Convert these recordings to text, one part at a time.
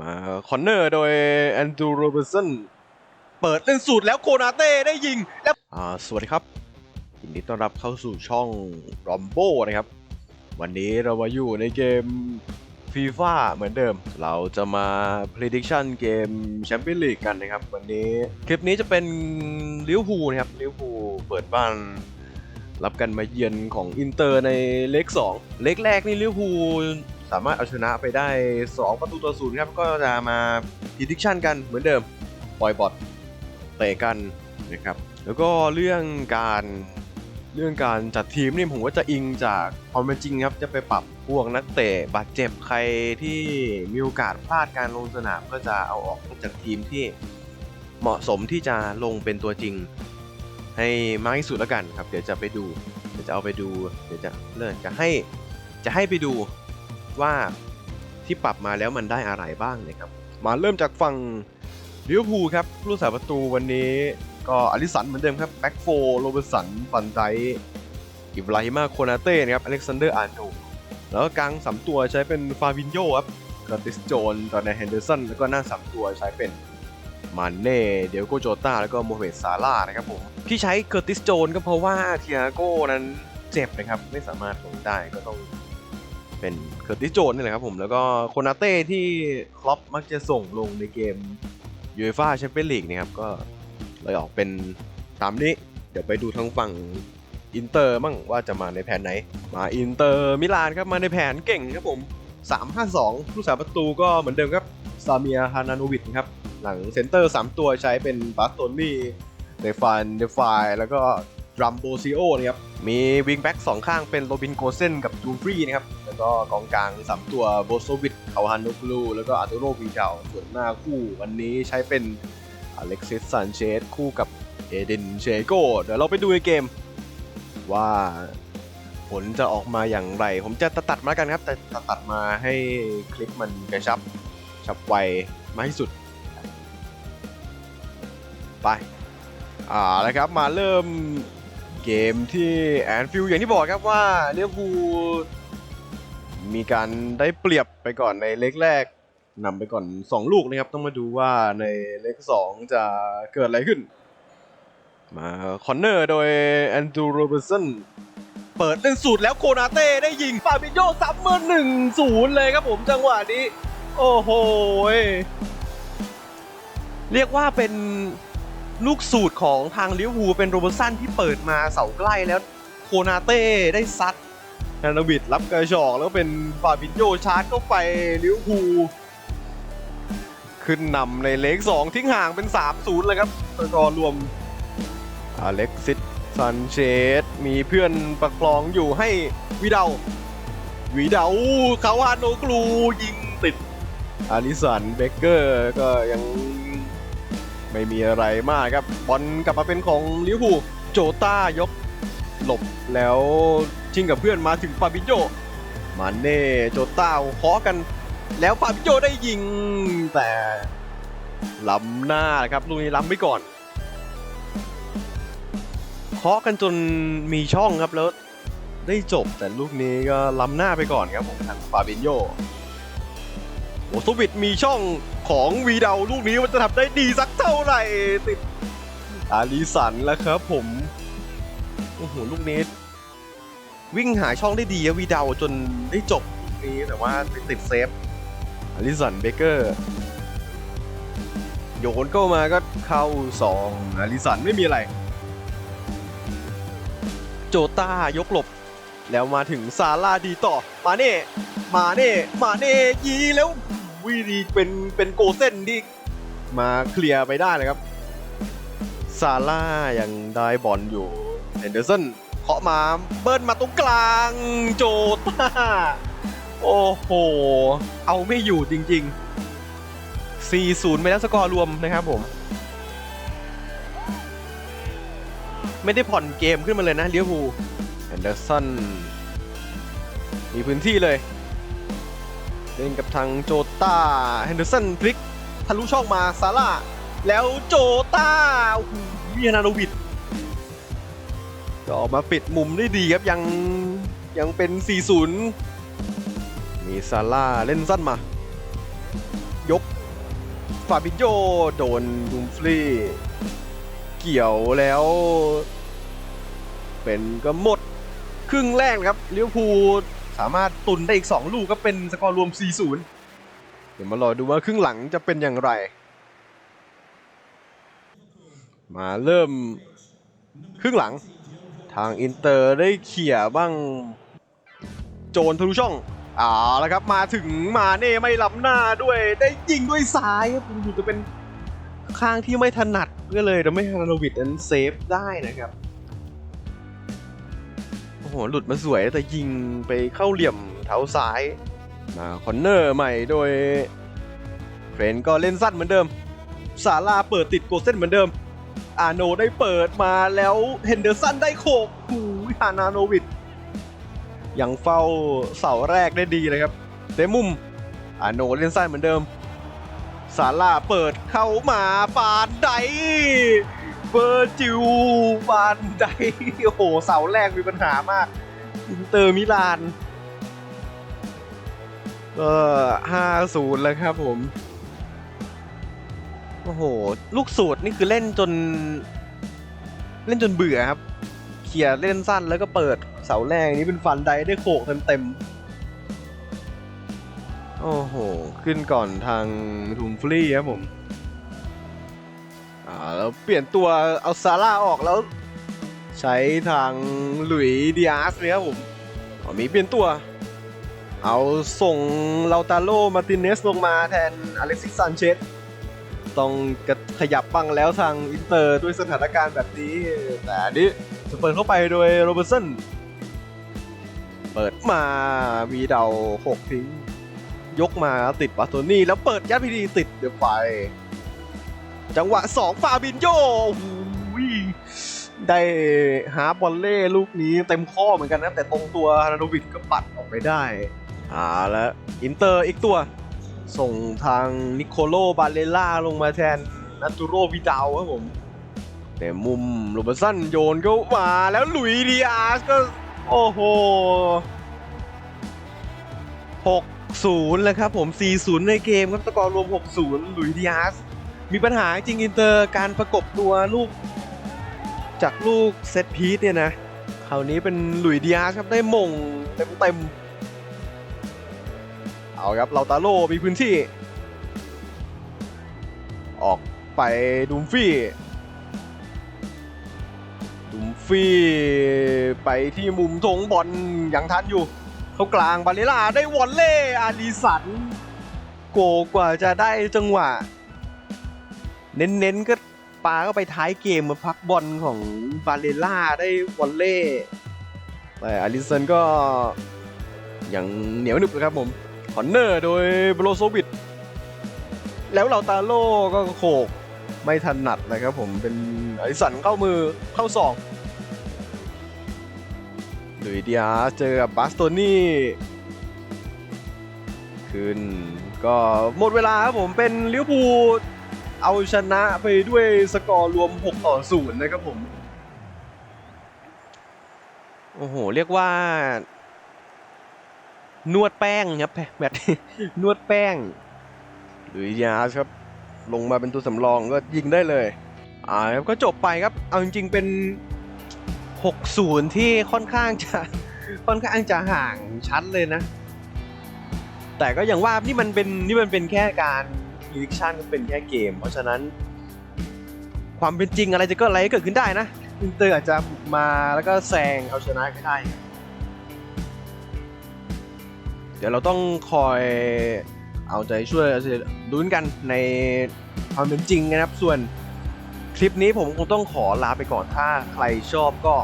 มาคอนเนอร์โดยแอนดรูโรเบร์สันเปิดเล่นสูตรแล้วโคนาเต้ได้ยิงแล้วอ่าสวัสดีครับยินดีต้อนรับเข้าสู่ช่องรอมโบนะครับ วันนี้เรามาอยู่ในเกมฟีฟ่าเหมือนเดิม เราจะมา prediction เกมแชมเปี้ยนลีกกันนะครับ วันนี้คลิปนี้จะเป็นลิเวอร์พูลนะครับลิเวอร์พูลเปิดบ้านรับกันมาเยือนของอินเตอร์ในเล็ก2เล็กแรกนี่ลิเวอร์พูล สามารถเอาชนะไปได้ 2 ประตูต่อศูนย์ครับ ก็จะมาพิทิชั่นกันเหมือนเดิมปล่อยบอทเตะกันนะครับ แล้วก็เรื่องการเรื่องการจัดทีมนี่ผมว่าจะอิงจากความเป็นจริงครับ จะไปปรับพวกนักเตะบาดเจ็บใครที่มีโอกาสพลาดการลงสนามก็จะเอาออกจากทีมที่เหมาะสมที่จะลงเป็นตัวจริง ให้มากที่สุดแล้วกันครับ เดี๋ยวจะไปดู เดี๋ยวจะเอาไปดู เดี๋ยวจะเลื่อนจะให้จะให้ไปดู ว่าที่ปรับมาแล้วมันได้อะไรบ้างนะครับ มาเริ่มจากฝั่งลิเวอร์พูลครับผู้รักษาประตูวันนี้ก็อลิสันเหมือนเดิมครับแบ็กโฟโรเบร์สันฟันไดอิบราฮิมาโคนาเต้นะครับอเล็กซานเดอร์อาร์โนแล้วก็กลางสามตัวใช้เป็นฟาวินโยครับกอติสโจนจอร์แดนเฮนเดอร์สันแล้วก็หน้าสามตัวใช้เป็นมานเน่เดลโกโจตาแล้วก็โมเมดซาร่านะครับผมที่ใช้เคอร์ติสโจนก็เพราะว่าเทียโก้นั้นเจ็บนะครับ ไม่สามารถลงได้ก็ต้อง เป็นเคอร์ติโจนนี่แหละครับผมแล้วก็โคนาเต้ที่ครอปมักจะส่งลงในเกมยูเอฟ่าแชมเปี้ยนลีกนะครับก็เลยออกเป็นตามนี้ เดี๋ยวไปดูทางฝั่งอินเตอร์มั่งว่าจะมาในแผนไหน มาอินเตอร์มิลานครับมาในแผนเก่งครับผม 3-5-2ผู้สาประตูก็เหมือนเดิมครับซาเมียฮานาโนวิชครับหลังเซนเตอร์ 3 ตัวใช้เป็นบาสโตนี่เดฟานเดฟายแล้วก็ดรัมโบซิโอนะครับ มีวิงแบ็กสองข้างเป็นโรบินโกเซนกับจูฟรีนะครับ แล้วก็กองกลาง3ตัวโบโซวิดคาฮานุกลู แล้วก็อาร์ตูโรวีเดาส่วนหน้าคู่วันนี้ใช้เป็นอเล็กซิสซันเชสคู่กับเอเดนเชโกเดี๋ยวเราไปดูในเกม ว่าผลจะออกมาอย่างไร ผมจะตัดมากันครับแต่ตัดมาให้คลิปมันกระชับฉับไวมากที่สุด ไป อ่าแล้วครับมาเริ่มเกมที่แอนฟิลอย่างที่บอกครับว่าเลี้ยวภู มีการได้เปรียบไปก่อนในเล็กแรกนำไปก่อน 2 ลูกนะครับ ต้องมาดูว่าในเล็ก 2 จะเกิดอะไรขึ้น มาคอนเนอร์โดยแอนดรูโรเบอร์สันเปิดเล่นสูตรแล้วโคนาเต้ได้ยิงฟาบิโยซัมเมอร์หนึ่งศูนย์เลยครับผมจังหวะนี้ โอ้โห เรียกว่าเป็นลูกสูตรของทางลิเวอร์พูลเป็นโรเบอร์สันที่เปิดมาเสาใกล้แล้วโคนาเต้ได้ซัด นานาวิดรับกระชอกแล้วเป็นฟาบินโยชาร์จเข้าไปลิวพูขึ้นนำในเล็ก2ทิ้งห่างเป็น 3-0 เลยครับสกอร์รวมอเล็กซิสซันเชสมีเพื่อนประคองอยู่ให้วิดาวิดาเขาฮานโนกลูยิงติดอาริสันเบเกอร์ก็ยังไม่มีอะไรมากครับ บอลกลับมาเป็นของลิวพูโจต้ายกหลบแล้ว ชิงกับเพื่อนมาถึงฟาบิโยมาเน่โจต้าเคาะกัน แล้วฟาบิโยได้ยิง แต่ล้ำหน้าครับลูกนี้ล้ำไปก่อนเคาะกันจนมีช่องครับแล้วได้จบแต่ลูกนี้ก็ล้ำหน้าไปก่อนครับผมทางฟาบินโยโอสวิตมีช่องของวีเดาลูกนี้มันจะทำได้ดีสักเท่าไหร่ติดอาลีสันแล้วครับผม โอ้โห ลูกนี้ วิ่งหาช่องได้ดีอะวีดาวจนได้จบนี้แต่ว่าไปติดเซฟอลีสันเบเกอร์โยนเข้ามาก็เข้าสองอลีสันไม่มีอะไร โจต้ายกหลบ แล้วมาถึงซาร่าดีต่อ มาเน่ มาเน่ มาเน่ยีแล้ววีดีเป็นเป็นโกเส้นที่มาเคลียร์ไปได้เลยครับ ซาร่ายังได้บอลอยู่เฮนเดอร์สัน เคาะมาเบิ้ลมาตรงกลาง โจต้า โอ้โห เอาไม่อยู่จริง ๆ 4-0 ไปแล้วสกอร์รวมนะครับผม ไม่ได้ผ่อนเกมขึ้นมาเลยนะเลี้ยวภูลแอนเดอร์สันมีพื้นที่เลย เล่นกับทางโจต้าเฮนเดอร์สันพลิกทะลุช่องมาซาร่าแล้วโจต้าโอ้โหมีนาโนวิด็ออกมาปิดมุมได้ดีครับยังยังเป็น 4-0 มีซาร่าเล่นสั้นมา ยกฟาบิโยโดนดุมฟรีเกี่ยวแล้ว เป็นก็หมด ครึ่งแรกครับเลิเวพูสามารถตุนได้อีก 2 ลูกก็เป็นสกอร์รวม 4-0 เดี๋ยวมารอดูว่าครึ่งหลังจะเป็นอย่างไร มาเริ่มครึ่งหลัง ทางอินเตอร์ได้เขี่ยบ้าง โจนทะลุช่องอ่าแล้วครับมาถึงมาเน่ไม่ล้ำหน้าด้วย ได้ยิงด้วยซ้ายครับดูจะเป็นข้างที่ไม่ถนัดก็เลยทำให้ฮานาวิดนั้นเซฟได้นะครับโอ้โหหลุดมาสวยแต่ยิงไปเข้าเหลี่ยมเท้าซ้ายมาคอนเนอร์ใหม่โดยเฟรนก็เล่นสั้นเหมือนเดิมซาร่าเปิดติดโกเส้นเหมือนเดิม อาโนได้เปิดมาแล้วเฮนเดอร์สันได้โขกหูยฮานาโนวิดยังเฝ้าเสาแรกได้ดีเลยครับเตะมุมอาโนเล่นสั้นเหมือนเดิมซาร่าเปิดเข้ามาฟานไดเบอร์จิวฟานไดโอ้โหเสาแรกมีปัญหามาก อินเตอร์มิลานก็ห้าศูนย์แล้วครับผม โอ้โห ลูกสูตรนี่คือเล่นจน เล่นจนเบื่อครับเคลียร์เล่นสั้นแล้วก็เปิดเสาแรกนี้เป็นฟันไดได้โขกเต็มๆ โอ้โห ขึ้นก่อนทางทุมฟรีครับผม อ่าแล้วเปลี่ยนตัวเอาซาร่าออกแล้ว ใช้ทางหลุยส์ดิอาสเลยครับผมอ๋อมีเปลี่ยนตัว เอาส่งเลาตาโลมาร์ตินเนสลงมาแทนอเล็กซิสซานเชส ต้องกระขยับบ้างแล้วทางอินเตอร์ด้วยสถานการณ์แบบนี้ แต่อันนี้จะเปิดเข้าไปโดยโรเบอร์สันเปิดมาวีเดาหกทิ้ง ยกมาติดบาโตนี่แล้วเปิดยัดพีดีติดเดือไฟจังหวะ2ฟาบินโยได้หาบอลเล่ลูกนี้เต็มข้อเหมือนกันนะ แต่ตรงตัวฮานาโดวิดก็ปัดออกไปได้อ่าแล้วอินเตอร์อีกตัว ส่งทางนิโคโลบาเลล่าลงมาแทนนัตูโรวิดาวครับผม แต่มุมโรเบร์สันโยนก็มาแล้วหลุยดีอาสก็ โอ้โห6-0แล้วครับผม4-0ในเกมครับสกอร์รวม6-0หลุยดีอาสมีปัญหาจริงอินเตอร์การประกบตัวลูก จากลูกเซตพีซเนี่ยนะคราวนี้เป็นหลุยดีอาสครับได้มงเต็มเต็ม เอาครับเราตาโลมีพื้นที่ ออกไปดูมฟี่ดุมฟี่ไปที่มุมธงบอลยังทันอยู่ เขากลางบาเลล่าได้วอลเล่อาดิสัน โกกว่าจะได้จังหวะ เน้นๆก็ปาก็ไปท้ายเกมมาพักบอลของบาเลล่าได้วอลเล่แต่อาริสันก็ยังเหนียวหนึบนะครับผม คอนเนอร์โดยโบโลโซวิดแล้วเราตาโลก็โขกไม่ถนัดนะครับผมเป็นอริสันเข้ามือเข้าสองหลุยส์ดิอาสเจอกับบาสโตนี่คืนก็หมดเวลาครับผมเป็นลิวพูเอาชนะไปด้วยสกอร์รวม 6 ต่อ 0 นะครับผม โอ้โห เรียกว่า นวดแป้งครับแมตช์นวดแป้งหลุยส์ดิอาสครับ ลงมาเป็นตัวสำรองก็ยิงได้เลย อ่าครับก็จบไปครับ เอาจริงๆเป็น 6-0 ที่ค่อนข้างจะค่อนข้างจะห่างชั้นเลยนะ แต่ก็อย่างว่านี่มันเป็นนี่มันเป็นแค่การพิลิชั่นเป็นแค่เกม เพราะฉะนั้น ความเป็นจริงอะไรจะก็อะไรก็เกิดขึ้นได้นะอินเตอร์อาจจะมาแล้วก็แซงเอาชนะก็ได้เดี๋ยวเราต้องคอยเอาใจช่วยลุ้นกันในความเป็นจริงนะครับ ส่วนคลิปนี้ผมคงต้องขอลาไปก่อนถ้าใครชอบก็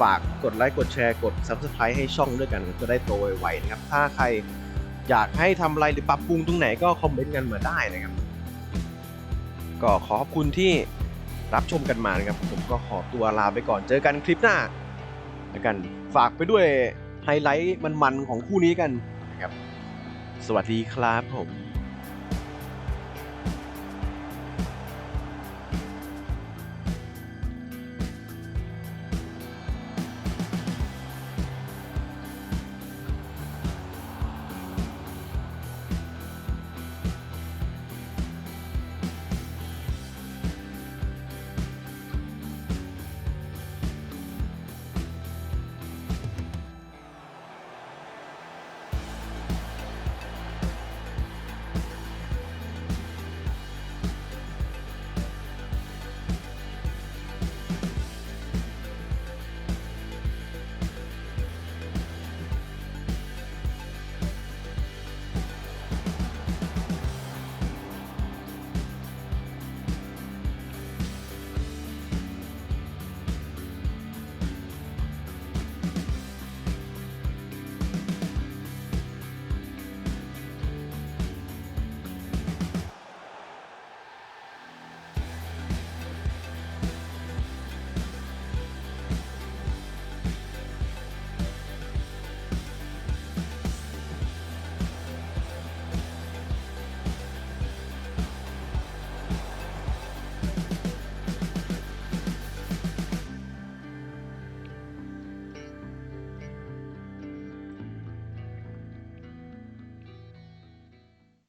ฝากกดไลค์กดแชร์กด Subscribe ให้ช่องด้วยกันจะได้โตไวๆนะครับ ถ้าใครอยากให้ทำอะไรหรือปรับปรุงตรงไหนก็คอมเมนต์กันมาได้นะครับ ก็ขอขอบคุณที่รับชมกันมานะครับ ผมก็ขอตัวลาไปก่อนเจอกันคลิปหน้าแล้วกันฝากไปด้วยไฮไลท์มันๆของคู่นี้กัน สวัสดีครับผม